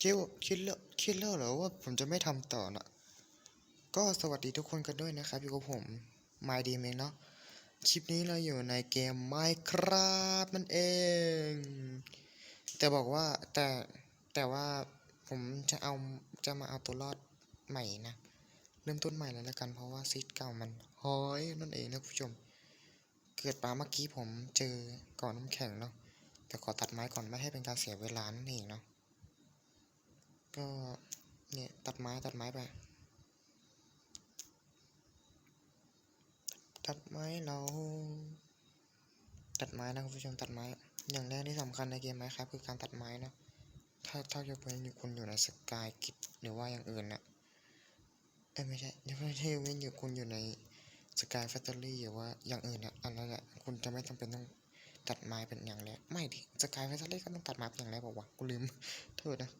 คิดว่าคิดแล้วคิดแล้วเหรอว่าผมจะไม่ทำต่อนะก็สวัสดีทุกคนกันด้วยนะครับอยู่กับผม My d เองเนาะคลิปนี้เราอยู่ในเกม Minecraft นั่นเอง แต่บอกว่าแต่แต่ว่าผมจะเอาจะมาเอาตัวรอดใหม่นะ เริ่มต้นใหม่เลยแล้วกันเพราะว่าซีดเก่ามันห้อยนั่นเองนะคุณผู้ชม เกิดมาเมื่อกี้ผมเจอก่อนน้ำแข็งเนาะ แต่ขอตัดไม้ก่อนไม่ให้เป็นการเสียเวลานั่นเองเนาะ ก็เนี่ยตัดไม้ตัดไม้ไป ตัดไม้เรา ตัดไม้นะคุณผู้ชมตัดไม้ อย่างแรกที่สำคัญในเกมไม้ครับคือการตัดไม้นะ ถ้าถ้ายกเว้นอยู่คุณอยู่ในสกายกิจหรือว่าอย่างอื่นนะเอ้ยไม่ใช่ยังไม่ใช่ยกเว้นอยู่คุณอยู่ในสกายแฟคทอรี่หรือว่าอย่างอื่นนะอันนั้นแหละคุณจะไม่จำเป็นต้อง ตัดไม้เป็นอย่างแรกไม่ดิสกายแฟคทอรี่ก็ต้องตัดไม้เป็นอย่างแรกบอกว่ากูลืมโทษนะ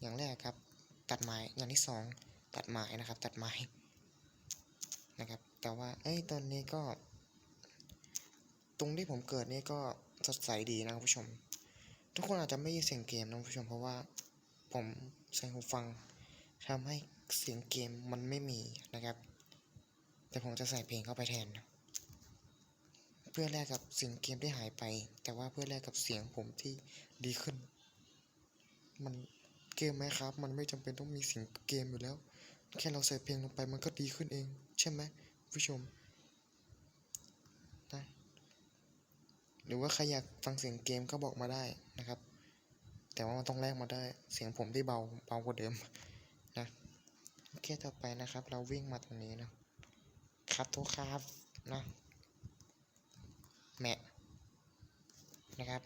อย่างแรกครับ ตัดไม้อย่างที่สองตัดไม้นะครับ ตัดไม้นะครับ แต่ว่าเอ้ยตอนนี้ก็ ตรงที่ผมเกิดนี่ก็สดใสดีนะคุณผู้ชม ทุกคนอาจจะไม่ยินเสียงเกมนะคุณผู้ชม เพราะว่าผมใส่หูฟังทำให้เสียงเกมมันไม่มีนะครับ แต่ผมจะใส่เพลงเข้าไปแทนนะ พื่อแลกกับเสียงเกมที่หายไป แต่ว่าเพื่อแลกกับเสียงผมที่ดีขึ้น มันเกมไหมครับ มันไม่จำเป็นต้องมีเสียงเกมอยู่แล้ว แค่เราใส่เพลงลงไปมันก็ดีขึ้นเอง ใช่ไหมผู้ชมนะหรือว่าใครอยากฟังเสียงเกมก็บอกมาได้นะครับ แต่ว่ามันต้องแลกมาได้เสียงผมที่เบาเบากว่าเดิมนะโอเคต่อไปนะครับ เราวิ่งมาตรงนี้นะครับทุกครับนะแมะ นะครับ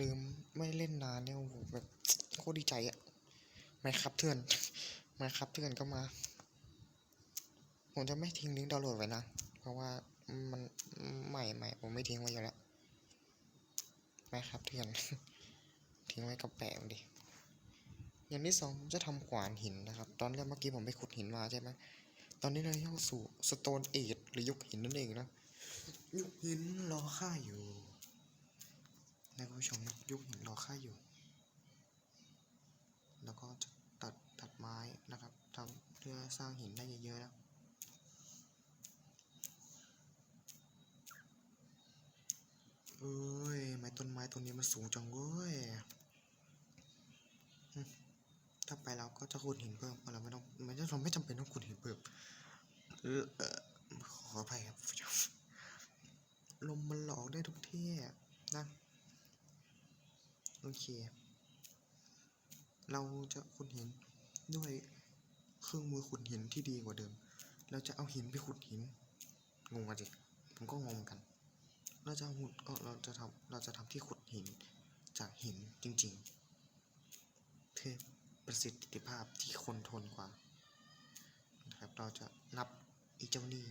ลืมไม่เล่นนานเนี่ยโอ้โหแบบโคตรดีใจอะไม่ครับเถื่อนไม่ครับเถื่อนก็มา ผมจะไม่ทิ้งลิงก์ดาวน์โหลดไว้นะ เพราะว่ามันใหม่ใหม่ผมไม่ทิ้งไว้อยู่แล้วไม่ครับเถื่อนทิ้งไว้กับแปะดิอย่างที่สองผมจะทำขวานหินนะครับ ตอนแรกเมื่อกี้ผมไปขุดหินมาใช่ไหมตอนนี้เราเข้าสู่สโตนเอจหรือยุคหินนั่นเองนะ ยุคหินรอค่าอยู่นะคุณผู้ชมยุคหินรอค่าอยู่ แล้วก็จะตัดตัดไม้นะครับทำเพื่อสร้างหินได้เยอะๆนะเอ้ยไม้ต้นไม้ต้นนี้มันสูงจังเว้ยถ้าไปเราก็จะขุดหินเพิ่มเราไม่ต้องไม่เราไม่จำเป็นต้องขุดหินเพิ่มขออภัยครับผู้ชม ลมมันหลอกได้ทุกที่นะโอเค เราจะขุดหินด้วยเครื่องมือขุดหินที่ดีกว่าเดิม เราจะเอาหินไปขุดหิน งงกันจิผมก็งงเหมือนกัน เราจะเอาหุ่นเออเราจะทำเราจะทำที่ขุดหินจากหินจริงๆ เพื่อประสิทธิภาพที่คนทนกว่า นะครับ เราจะนับอีเจ้านี่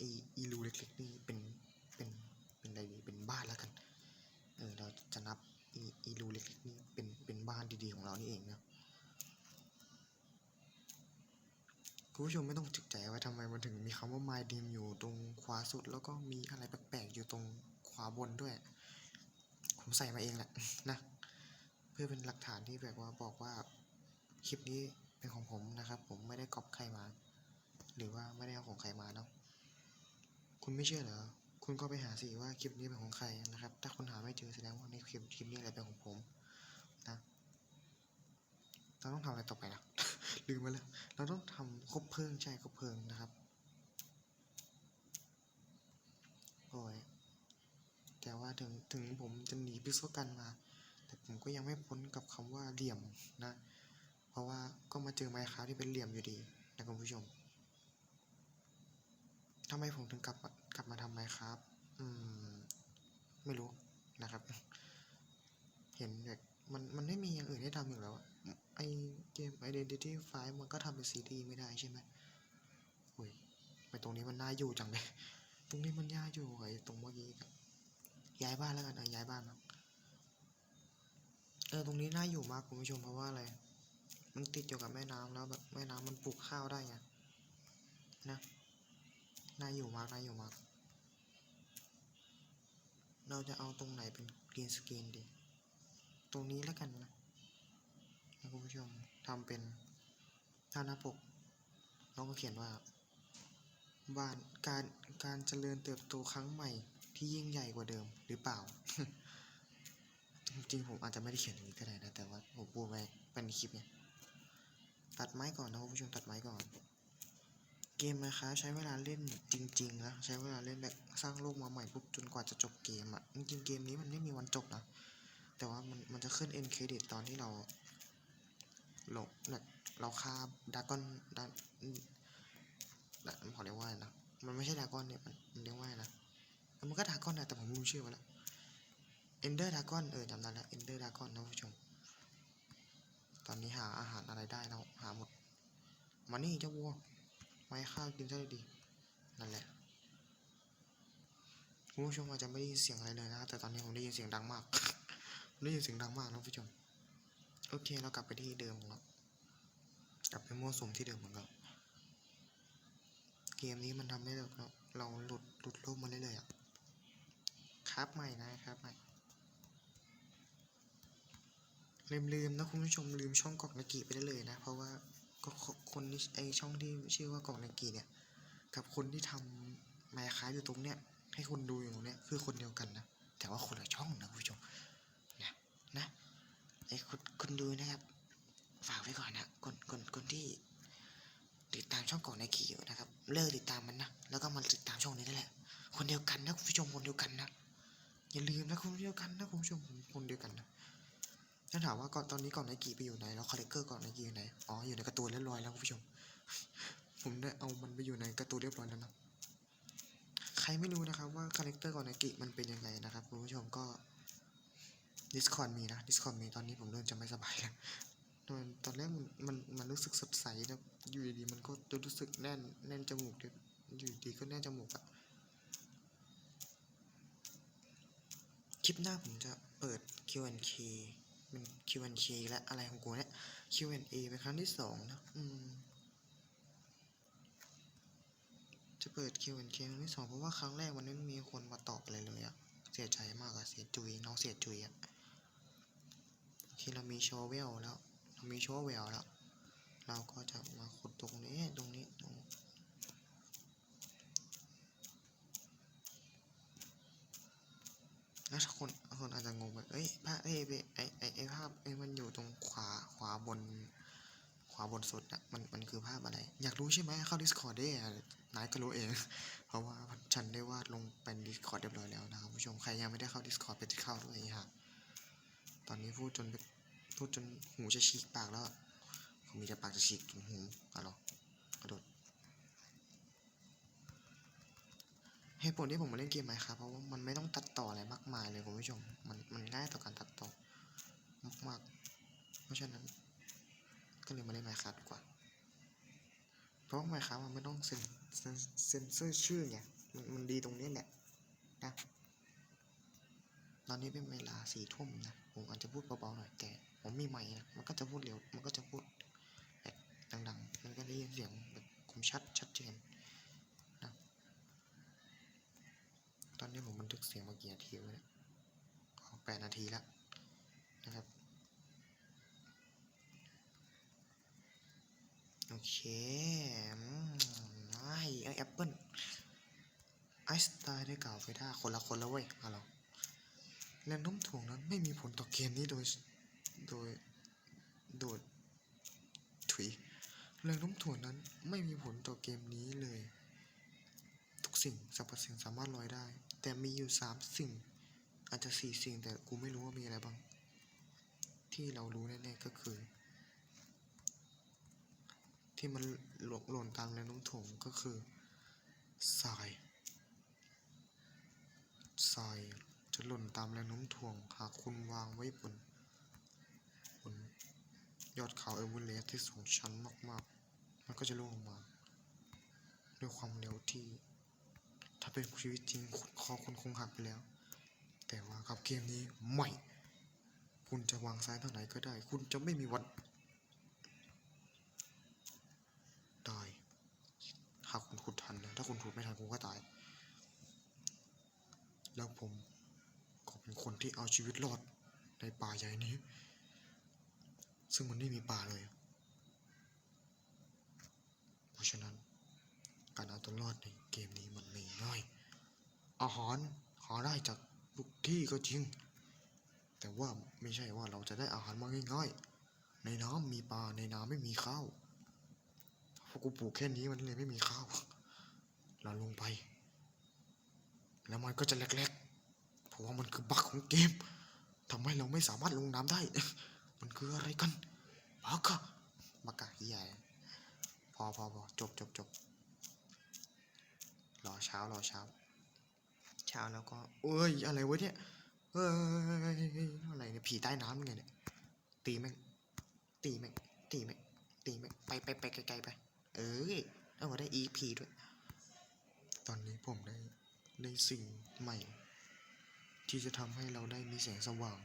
อีอีรูเล็กๆนี่เป็น อะไรเป็นบ้านแล้วกัน เออเราจะนับอีอีรูเล็กๆนี่เป็นเป็นบ้านดีๆของเรานี่เองนะคุณผู้ชมไม่ต้องจึกใจว่าทำไมมันถึงมีคำว่า My Dream อยู่ตรงขวาสุด แล้วก็มีอะไรแปลกๆอยู่ตรงขวาบนด้วย ผมใส่มาเองแหละนะ เพื่อเป็นหลักฐานที่แบบว่าบอกว่าคลิปนี้เป็นของผมนะครับ ผมไม่ได้ก๊อปใครมา หรือว่าไม่ได้เอาของใครมาเนาะคุณไม่เชื่อเหรอ คุณก็ไปหาสิว่าคลิปนี้เป็นของใครนะครับ ถ้าคุณหาไม่เจอแสดงว่าในคลิปคลิปนี้อะไรเป็นของผมนะเราต้องทำอะไรต่อไปนะลืมไปแล้ว เราต้องทำคบเพลิงใช่คบเพลิงนะครับโอ้ยแต่ว่าถึงถึงผมจะหนีพิศวกันมา แต่ผมก็ยังไม่พ้นกับคำว่าเหลี่ยมนะ เพราะว่าก็มาเจอไมค์ค้าที่เป็นเหลี่ยมอยู่ดีนะคุณผู้ชมทำไมผมถึงกลับ กลับมาทำไหมครับ อืม ไม่รู้นะครับ เห็นแบบมันมันไม่มีอย่างอื่นให้ทำอยู่แล้วอะไอเกม Identity 5มันก็ทำเป็นซีดีไม่ได้ใช่ไหมอุ้ยไปตรงนี้มันน่าอยู่จังเลย ตรงนี้มันน่าอยู่ไอตรงเมื่อกี้กย้ายบ้านแล้วกันเออย้ายบ้านมาเออตรงนี้น่าอยู่มากคุณผู้ชมเพราะว่าอะไร มันติดอยู่กับแม่น้ำแล้วแบบแม่น้ำมันปลูกข้าวได้ไงนะน่าอยู่มากน่าอยู่มาก เราจะเอาตรงไหนเป็นกรีนสกรีนดี ตรงนี้แล้วกันนะนะคุณผู้ชมทำเป็นหน้าหน้าปกเราก็เขียนว่า บ้านการการเจริญเติบโตครั้งใหม่ที่ยิ่งใหญ่กว่าเดิมหรือเปล่า จริงๆผมอาจจะไม่ได้เขียนอย่างนี้ก็ได้นะ แต่ว่าผมพูดไว้เป็นคลิปไงตัดไม้ก่อนนะคุณผู้ชมตัดไม้ก่อน เกมนะคะใช้เวลาเล่นจริงๆนะใช้เวลาเล่นแบบสร้างโลกมาใหม่ปุ๊บจนกว่าจะจบเกมอะ่ะจริงๆเกมนี้มันไม่มีวันจบนะแต่ว่ามันมันจะขึ้นเอ็นเครดิตตอนที่เราหลงแบบเราฆ่าดากอนดาผมขอเรียกว่านะมันไม่ใช่ดากอนเนี่ยมันเรียกว่านะมันก็ดากอนนะแต่ผมไม่รู้ชื่อมันละเอนเดอร์ดากอนเออจำได้แล้วเอนเดอร์ดากอนนะผู้ชมตอนนี้หาอาหารอะไรได้แล้วหาหมดมานี่เจ้าวัว ไม้ข้าวกินซะดีนั่นแหละคุณผู้ชมอาจจะไม่ได้ยินเสียงอะไรเลยนะครับแต่ตอนนี้ผมได้ยินเสียงดังมากได้ยินเสียงดังมากนะคุณผู้ชมโอเคเรากลับไปที่เดิมของเรากลับไปมั่วสุมที่เดิมของเราเกมนี้มันทำให้เราเราหลุดหลุดโลกมาเรื่อยๆอะครับใหม่นะครับใหม่ลืมลืมนะคุณผู้ชมลืมช่องกอกนากิไปได้เลยนะ เพราะว่า ก็คนที่ไอช่องที่ชื่อว่ากอกนากิเนี่ย กับคนที่ทำไมค้าอยู่ตรงเนี้ยให้คนดูอยู่ตรงเนี้ยคือคนเดียวกันนะแต่ว่าคนละช่องนะคุณผู้ชมนะนะไอคนคนดูนะครับ ฝากไว้ก่อนนะคนคนคนที่ ติดตามช่องก่อนในกี่อยู่นะครับ เลิกติดตามมันนะแล้วก็มาติดตามช่องนี้นั่นแหละ คนเดียวกันนะคุณผู้ชมคนเดียวกันนะอย่าลืมนะคนเดียวกันนะคุณผู้ชมคนเดียวกันนะ ถ้าถามว่าก่อนตอนนี้ก่อนในกี่ไปอยู่ไหนแล้วคาแรคเตอร์ก่อนในกี่อยู่ไหนอ๋ออยู่ในการ์ตูนเรียบร้อยแล้วคุณผู้ชม ผมได้เอามันไปอยู่ในการ์ตูนเรียบร้อยแล้วนะใครไม่รู้นะครับว่าคาแรคเตอร์ก่อนในกี่มันเป็นยังไงนะครับคุณผู้ชมก็ Discord มีนะ Discord มีตอนนี้ผมเริ่มจะไม่สบายแล้วตอนตอนแรกมันมันมันรู้สึกสดใสนะอยู่ดีๆมันก็จะรู้สึกแน่นแน่นจมูกอยู่ดีก็แน่นจมูกอะคลิปหน้าผมจะเปิด Q&K เป็น Q&K และอะไรของกูเนี่ย Q&A เป็นครั้งที่สองนะ อืม จะเปิด Q&K ครั้งที่สองเพราะว่าครั้งแรกมันไม่มีคนมาตอบอะไรเลยอะเสียใจมากอะเสียจุยน้องเสียจุยอะที่เรามีโชว์เวลแล้ว เรามีโชว์เวลแล้ว เราก็จะมาขุดตรงนี้ตรงนี้ตรง แล้วถ้าคนคนอาจจะงงไปเอ้ยภาพเอ้ยไอไอไอภาพไอ้มันอยู่ตรงขวาขวาบน ขวาบนสุดอะมันมันคือภาพอะไร อยากรู้ใช่ไหมเข้า Discord ได้นายก็รู้เอง เพราะว่าฉันได้วาดลงเป็น Discord เรียบร้อยแล้วนะครับผู้ชมใครยังไม่ได้เข้า Discord ไปเข้าด้วยฮะตอนนี้พูดจนพูดจนหูจะฉีกปากแล้วอะผมมีแต่ปากจะฉีกจนหูอะหรอกระโดด เหตุผลที่ผมมาเล่นเกมไหมครับเพราะว่ามันไม่ต้องตัดต่ออะไรมากมายเลยคุณผู้ชม มันมันง่ายต่อการตัดต่อมากๆ เพราะฉะนั้น ก็เลยมาเล่นไมค์ครับดีกว่า เพราะไมค์ครับมันไม่ต้องเซ็นเซ็นเซนเซอร์ชื่อไงมันมันดีตรงนี้แหละนะตอนนี้เป็นเวลาสี่ทุ่มนะผมอาจจะพูดเบาๆหน่อยแต่ผมมีไมค์นะมันก็จะพูดเร็วมันก็จะพูดแบบดังๆ มันก็ได้ยินเสียงแบบคมชัดชัดเจนนะ ต อนนี้ผมบันทึกเสียงมากี่นาทีแล้วเนี่ยแปดนาทีแล้วนะครับ โอเคไอ้ไอแอปเปิลไอสไตล์ได้กล่าวไว้ได้คนละคนแล้วเว้ยเอาหรอแรงโน้มถ่วงนั้นไม่มีผลต่อเกมนี้โดย โดย โดยถุยแรงโน้มถ่วงนั้นไม่มีผลต่อเกมนี้เลย ทุกสิ่งสรรพสิ่งสามารถลอยได้ แต่มีอยู่สามสิ่ง อาจจะสี่สิ่งแต่กูไม่รู้ว่ามีอะไรบ้าง ที่เรารู้แน่ๆก็คือ ที่มันหล่นหล่นตามแรงโน้มถ่วงก็คือทรายทรายจะหล่นตามแรงโน้มถ่วงหากคุณวางไว้บนบนยอดเขาเอเวอเรสต์ที่สูงชันมากๆ มันก็จะร่วงลงมา ด้วยความเร็วที่ ถ้าเป็นชีวิตจริงคอคุณคงหักไปแล้ว แต่ว่ากับเกมนี้ไม่ คุณจะวางซ้ายเท่าไหร่ก็ได้ คุณจะไม่มีวันตายหากคุณขุดทันนะถ้าคุณขุดไม่ทันคุณก็ตาย แล้วผมก็เป็นคนที่เอาชีวิตรอดในป่าใหญ่นี้ ซึ่งมันไม่มีป่าเลย เพราะฉะนั้น การเอาตัวรอดในเกมนี้มันไม่ง่าย อาหารหาได้จากทุกที่ก็จริง แต่ว่าไม่ใช่ว่าเราจะได้อาหารมาง่ายๆ ในน้ำมีปลาในน้ำไม่มีข้าวเพราะกูปลูกแค่นี้มันเลยไม่มีข้าว เราลงไป แล้วมันก็จะเล็กๆ เพราะว่ามันคือบั๊กของเกมทำให้เราไม่สามารถลงน้ำได้ มันคืออะไรกันบั๊กอะบั๊กอะเหี้ยพอพอพอจบจบจบ เช้ารอเช้า เช้าแล้วก็เอ้ยอะไรวะเนี่ยเอ้ยอะไรเนี่ยผีใต้น้ำไงเนี่ยตีแม่งตีแม่งตีแม่งตีแม่งไปไปไปไกลๆไป เอ้ยเอามาได้ EP ด้วย ตอนนี้ผมได้ได้สิ่งใหม่ ที่จะทำให้เราได้มีแสงสว่าง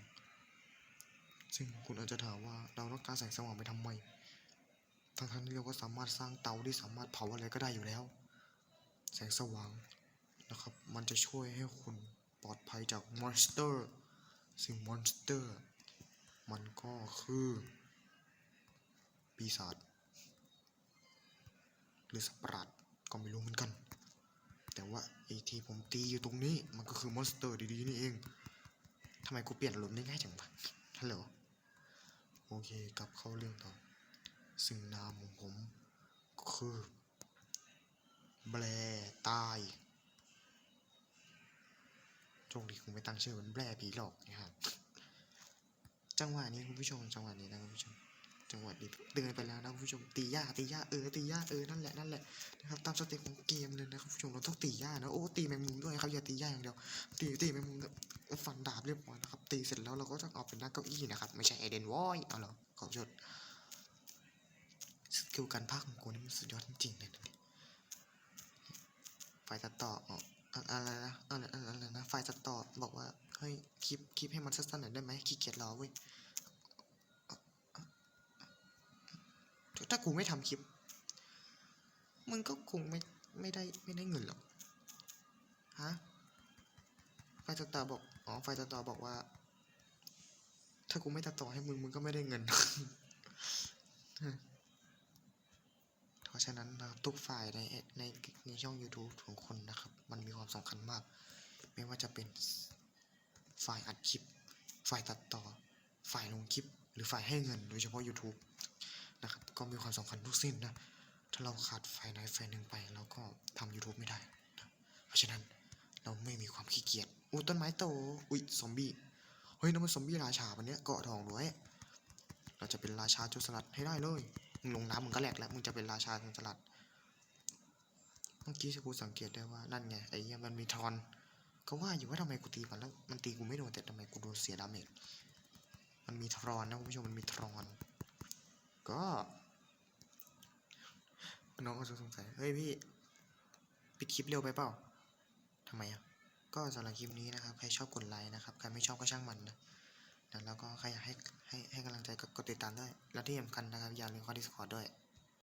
ซึ่งคุณอาจจะถามว่าเราต้องการแสงสว่างไปทำไมทั้งๆที่เราก็สามารถสร้างเตาที่สามารถเผาอะไรก็ได้อยู่แล้ว แสงสว่างนะครับ มันจะช่วยให้คุณปลอดภัยจากมอนสเตอร์ ซึ่งมอนสเตอร์ มันก็คือปีศาจหรือสัตว์ประหลาดก็ไม่รู้เหมือนกัน แต่ว่าไอที่ผมตีอยู่ตรงนี้มันก็คือมอนสเตอร์ดีๆนี่เองทำไมกูเปลี่ยนอารมได้ง่ายจังวะฮัลโหลโอเคกลับเข้าเรื่องต่อซึ่งนามของผมก็คือ แบรตายโชคดีคงไม่ตั้งชื่อมันแบรผีหลอกนะครับจังหวะนี้คุณผู้ชมจังหวะนี้นะคุณผู้ชมจังหวะนี้เตือนไปแล้วนะคุณผู้ชมตีย่าตีย่าเออตีย่าเออนั่นแหละนั่นแหละนะครับตามสเต็ปของเกมเลยนะคุณผู้ชมเราต้องตีย่านะโอ้ตีแมงมุมด้วยครับอย่าตีย่าอย่างเดียวตีตีแมงมุมฟันดาบเรียบร้อยนะครับตีเสร็จแล้วเราก็ต้องเอาเป็นหน้าเก้าอี้นะครับไม่ใช่ไอเดนวอยเอาเหรอขอโทษสกิลการพากของกูนี่มันสุดยอดจริงๆเลยนะ ไฟตัดต่อออะอะไรนะอะไรอะไรอะไรนะ ไฟตัดต่อบอกว่า เฮ้ย คลิป คลิปให้มันสั้นๆหน่อยได้ไหมขี้เกียจรอเว้ย ถ้ากูไม่ทำคลิป มึงก็คงไม่ ไม่ได้ ไม่ได้เงินหรอก ฮะ ไฟตัดต่อบอก อ๋อ ไฟตัดต่อบอกว่า ถ้ากูไม่ตัดต่อให้มึง มึงก็ไม่ได้เงิน เพราะฉะนั้นนะครับทุกฝ่ายในในในช่อง YouTube ของคนนะครับ มันมีความสำคัญมาก ไม่ว่าจะเป็นฝ่ายอัดคลิป ฝ่ายตัดต่อ ฝ่ายลงคลิป หรือฝ่ายให้เงิน โดยเฉพาะ YouTube นะครับก็มีความสำคัญทุกสิ้นนะถ้าเราขาดฝ่ายใดฝ่ายหนึ่งไปเราก็ทำ YouTube ไม่ได้นะเพราะฉะนั้นเราไม่มีความขี้เกียจอุ้ต้นไม้โตอุ้ยซอมบี้เฮ้ยนั่นมันซอมบี้ราชาวันเนี้ยเกาะทองด้วยเราจะเป็นราชาโจรสลัดให้ได้เลย มึงลงน้ำมึงก็แหลกแล้ว มึงจะเป็นราชาโจรสลัด เมื่อกี้ชกูสังเกตได้ว่านั่นไงไอ้เหี้ยมันมีทรอนก็ว่าอยู่ว่าทำไมกูตีมันแล้วมันตีกูไม่โดนแต่ทำไมกูโดนเสียดาเมจมันมีทรอนนะคุณผู้ชมมันมีทรอน ก็น้องก็สงสัยเฮ้ยพี่ปิดคลิปเร็วไปเปล่าทำไมอะก็สำหรับคลิปนี้นะครับใครชอบกดไลค์นะครับใครไม่ชอบก็ช่างมันนะ แล้วก็ใครอยากให้ให้ให้กำลังใจก็กดติดตามด้วย แล้วที่สำคัญนะครับอย่าลืมเข้า Discord ด้วย